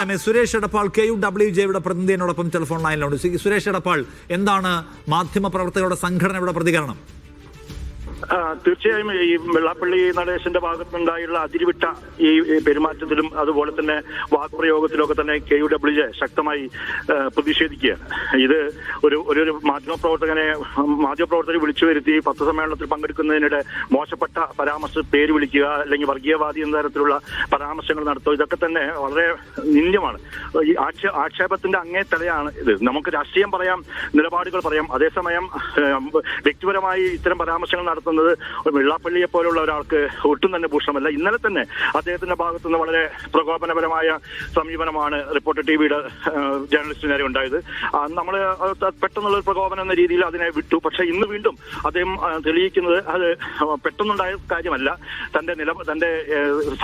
Suresh Edappal K U W ജെയുടെ പ്രതിനിധിയോടൊപ്പം telephone ലൈനിലുണ്ട് സുരേഷ് എടപ്പാൾ എന്താണ് മാധ്യമ പ്രവർത്തകരുടെ സംഘടനയുടെ പ്രതികരണം? തീർച്ചയായും ഈ വെള്ളാപ്പള്ളി നടേശന്റെ ഭാഗത്തുനിന്നുണ്ടായുള്ള അതിരിവിട്ട ഈ പെരുമാറ്റത്തിലും അതുപോലെ തന്നെ വാക്പ്രയോഗത്തിലൊക്കെ തന്നെ കെ യു ഡബ്ല്യു ശക്തമായി പ്രതിഷേധിക്കുകയാണ്. ഇത് ഒരു ഒരു മാധ്യമപ്രവർത്തകനെ മാധ്യമപ്രവർത്തകർ വിളിച്ചു വരുത്തി പത്രസമ്മേളനത്തിൽ പങ്കെടുക്കുന്നതിനിടെ മോശപ്പെട്ട പരാമർശ പേര് വിളിക്കുക അല്ലെങ്കിൽ വർഗീയവാദി എന്ന തരത്തിലുള്ള പരാമർശങ്ങൾ നടത്തുക ഇതൊക്കെ തന്നെ വളരെ നിന്ദ്യമാണ്. ഈ ആക്ഷേ ആക്ഷേപത്തിന്റെ അങ്ങേ തലയാണ് ഇത്. നമുക്ക് രാഷ്ട്രീയം പറയാം നിലപാടുകൾ പറയാം. അതേസമയം വ്യക്തിപരമായി ഇത്തരം പരാമർശങ്ങൾ നടത്തുന്നത് വെള്ളാപ്പള്ളിയെ പോലുള്ള ഒരാൾക്ക് ഒട്ടും തന്നെ ഭൂഷണമല്ല. ഇന്നലെ തന്നെ അദ്ദേഹത്തിന്റെ ഭാഗത്തു നിന്ന് വളരെ പ്രകോപനപരമായ സമീപനമാണ് റിപ്പോർട്ടർ ടിവിയുടെ ജേർണലിസ്റ്റിന് നേരെ ഉണ്ടായത്. നമ്മൾ പെട്ടെന്നുള്ള ഒരു പ്രകോപനം എന്ന രീതിയിൽ അതിനെ വിട്ടു. പക്ഷെ ഇന്ന് വീണ്ടും അദ്ദേഹം തെളിയിക്കുന്നത് അത് പെട്ടെന്നുണ്ടായ കാര്യമല്ല. തന്റെ നില തന്റെ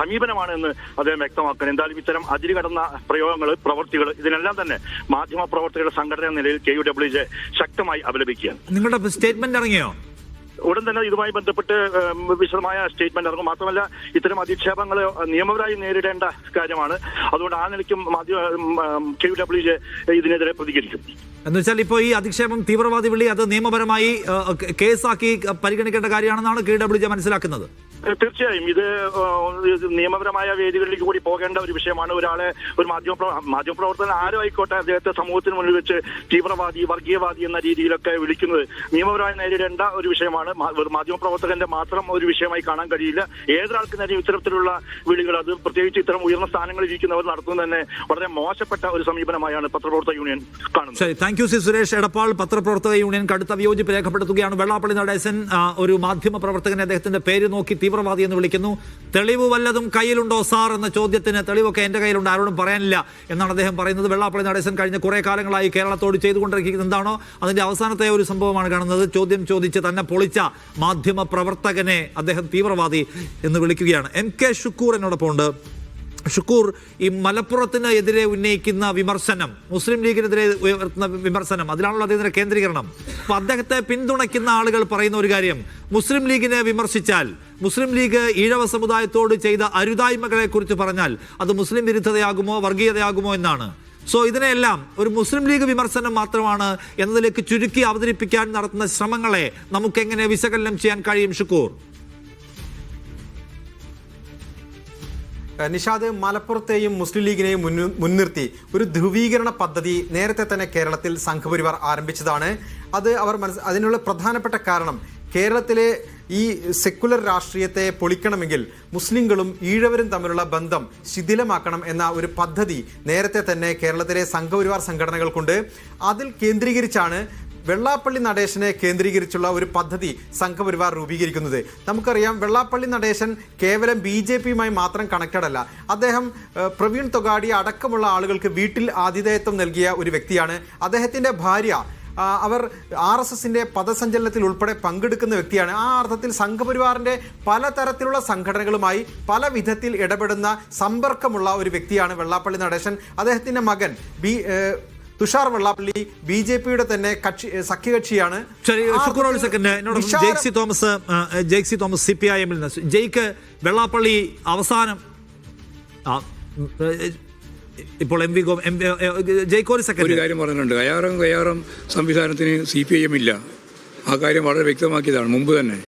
സമീപനമാണ് എന്ന് അദ്ദേഹം വ്യക്തമാക്കുന്നത് എന്തായാലും ഇത്തരം അതിര് കടന്ന പ്രയോഗങ്ങൾ പ്രവർത്തികൾ ഇതിനെല്ലാം തന്നെ മാധ്യമ പ്രവർത്തകരുടെ സംഘടന നിലയിൽ കെ യു ഡബ്ല്യു ജെ ശക്തമായി അപലപിക്കുകയാണ്. നിങ്ങളുടെ സ്റ്റേറ്റ്മെന്റ് ഇറങ്ങിയോ? ഉടൻ തന്നെ ഇതുമായി ബന്ധപ്പെട്ട് വിശദമായ സ്റ്റേറ്റ്മെന്റ് ഇറങ്ങും. മാത്രമല്ല ഇത്തരം അധിക്ഷേപങ്ങൾ നിയമപരമായി നേരിടേണ്ട കാര്യമാണ്. അതുകൊണ്ട് ആ നിലയ്ക്കും കെ ഡബ്ല്യു ജെ ഇതിനെതിരെ പ്രതികരിക്കും. എന്ന് വെച്ചാൽ ഇപ്പോൾ ഈ അധിക്ഷേപം തീവ്രവാദി വിളി അത് നിയമപരമായി കേസാക്കി പരിഗണിക്കേണ്ട കാര്യമാണെന്നാണ് കെ ഡബ്ല്യു ജെ മനസ്സിലാക്കുന്നത്. തീർച്ചയായും. ഇത് നിയമപരമായ വേദികളിലേക്ക് കൂടി പോകേണ്ട ഒരു വിഷയമാണ് ഒരാളെ ഒരു മാധ്യമ മാധ്യമപ്രവർത്തകൻ ആരും ആയിക്കോട്ടെ അദ്ദേഹത്തെ സമൂഹത്തിന് മുന്നിൽ വെച്ച് തീവ്രവാദി വർഗീയവാദി എന്ന രീതിയിലൊക്കെ വിളിക്കുന്നത് നിയമപരമായി നേരിടേണ്ട ഒരു വിഷയമാണ്. മാധ്യമപ്രവർത്തകന്റെ മാത്രം ഒരു വിഷയമായി കാണാൻ കഴിയില്ല. ഏതൊരാൾക്ക് നേരെ ഇത്തരത്തിലുള്ള വിളികൾ അത് പ്രത്യേകിച്ച് ഇത്തരം ഉയർന്ന സ്ഥാനങ്ങളിൽ ഇരിക്കുന്നവർ നടത്തുന്നത് തന്നെ വളരെ മോശപ്പെട്ട ഒരു സമീപനമായാണ് പത്രപ്രവർത്തക യൂണിയൻ കാണുന്നത്. ശരി. Thank you C Suresh Edappal. പത്രപ്രവർത്തക യൂണിയൻ കടുത്ത വിയോജിപ്പ് രേഖപ്പെടുത്തുകയാണ് വെള്ളാപ്പള്ളി നടേശൻ. ഒരു മാധ്യമ പ്രവർത്തകനെ അദ്ദേഹത്തിന്റെ പേര് നോക്കി തീവ്രവാദി എന്ന് വിളിക്കുന്നു. തെളിവ് വല്ലതും കയ്യിലുണ്ടോ സാർ? എന്ന ചോദ്യത്തിന് തെളിവൊക്കെ എന്റെ കയ്യിലുണ്ട്. ആരോടും പറയാനില്ല എന്നാണ് അദ്ദേഹം പറയുന്നത്. വെള്ളാപ്പള്ളി നടേശൻ കഴിഞ്ഞ കുറേ കാലങ്ങളായി കേരളത്തോട് ചെയ്തുകൊണ്ടിരിക്കുന്നത് എന്താണോ അതിന്റെ അവസാനത്തെ ഒരു സംഭവമാണ് കാണുന്നത്. ചോദ്യം ചോദിച്ച് തന്നെ പൊളിച്ച മാധ്യമ പ്രവർത്തകനെ അദ്ദേഹം തീവ്രവാദി എന്ന് വിളിക്കുകയാണ്. എം കെ ഷുക്കൂർ എന്നോടൊപ്പം ഉണ്ട് ഷുക്കൂർ ഈ മലപ്പുറത്തിന് എതിരെ ഉന്നയിക്കുന്ന വിമർശനം മുസ്ലിം ലീഗിനെതിരെ ഉയർത്തുന്ന വിമർശനം അതിലാണല്ലോ അദ്ദേഹത്തിന്റെ കേന്ദ്രീകരണം. അപ്പൊ അദ്ദേഹത്തെ പിന്തുണയ്ക്കുന്ന ആളുകൾ പറയുന്ന ഒരു കാര്യം മുസ്ലിം ലീഗിനെ വിമർശിച്ചാൽ മുസ്ലിം ലീഗ് ഈഴവ സമുദായത്തോട് ചെയ്ത അരുതായ്മകളെ കുറിച്ച് പറഞ്ഞാൽ അത് മുസ്ലിം വിരുദ്ധതയാകുമോ വർഗീയതയാകുമോ എന്നാണ്. സോ ഇതിനെല്ലാം ഒരു മുസ്ലിം ലീഗ് വിമർശനം മാത്രമാണ് എന്നതിലേക്ക് ചുരുക്കി അവതരിപ്പിക്കാൻ നടത്തുന്ന ശ്രമങ്ങളെ നമുക്ക് എങ്ങനെ വിശകലനം ചെയ്യാൻ കഴിയും ഷുക്കൂർ? നിഷാദ് മലപ്പുറത്തെയും മുസ്ലിം ലീഗിനെയും മുൻനിർത്തി ഒരു ധ്രുവീകരണ പദ്ധതി നേരത്തെ തന്നെ കേരളത്തിൽ സംഘപരിവാർ ആരംഭിച്ചതാണ്. അത് അവർ മനസ് അതിനുള്ള പ്രധാനപ്പെട്ട കാരണം കേരളത്തിലെ ഈ സെക്കുലർ രാഷ്ട്രീയത്തെ പൊളിക്കണമെങ്കിൽ മുസ്ലിങ്ങളും ഈഴവരും തമ്മിലുള്ള ബന്ധം ശിഥിലമാക്കണം എന്ന ഒരു പദ്ധതി നേരത്തെ തന്നെ കേരളത്തിലെ സംഘപരിവാർ സംഘടനകൾക്കുണ്ട്. അതിൽ കേന്ദ്രീകരിച്ചാണ് വെള്ളാപ്പള്ളി നടേശനെ കേന്ദ്രീകരിച്ചുള്ള ഒരു പദ്ധതി സംഘപരിവാർ രൂപീകരിക്കുന്നത്. നമുക്കറിയാം വെള്ളാപ്പള്ളി നടേശൻ കേവലം ബി ജെ പിയുമായി മാത്രം കണക്റ്റഡ് അല്ല. അദ്ദേഹം പ്രവീൺ തൊഗാഡി അടക്കമുള്ള ആളുകൾക്ക് വീട്ടിൽ ആതിഥേയത്വം നൽകിയ ഒരു വ്യക്തിയാണ്. അദ്ദേഹത്തിന്റെ ഭാര്യ അവർ ആർ എസ് എസിന്റെ പദസഞ്ചലനത്തിൽ ഉൾപ്പെടെ പങ്കെടുക്കുന്ന വ്യക്തിയാണ്. ആ അർത്ഥത്തിൽ സംഘപരിവാറിന്റെ പലതരത്തിലുള്ള സംഘടനകളുമായി പല വിധത്തിൽ ഇടപെടുന്ന സമ്പർക്കമുള്ള ഒരു വ്യക്തിയാണ് വെള്ളാപ്പള്ളി നടേശൻ. അദ്ദേഹത്തിന്റെ മകൻ B Thushar Vellappally B J പിയുടെ തന്നെ കക്ഷി സഖ്യകക്ഷിയാണ്. ജെയ്ക്സി തോമസ് ആ, Jaick C Thomas C P I എമ്മിൽ നിന്ന്. ജെയ്ക്ക് വെള്ളാപ്പള്ളി അവസാനം ഇപ്പോൾ എം വി ഗോ എം വി- സെക്രട്ടറി ഒരു കാര്യം പറഞ്ഞിട്ടുണ്ട്. കയ്യാറും കയ്യാറും സംവിധാനത്തിന് സി പി ഐ എം ഇല്ല. ആ കാര്യം വളരെ വ്യക്തമാക്കിയതാണ് മുമ്പ് തന്നെ.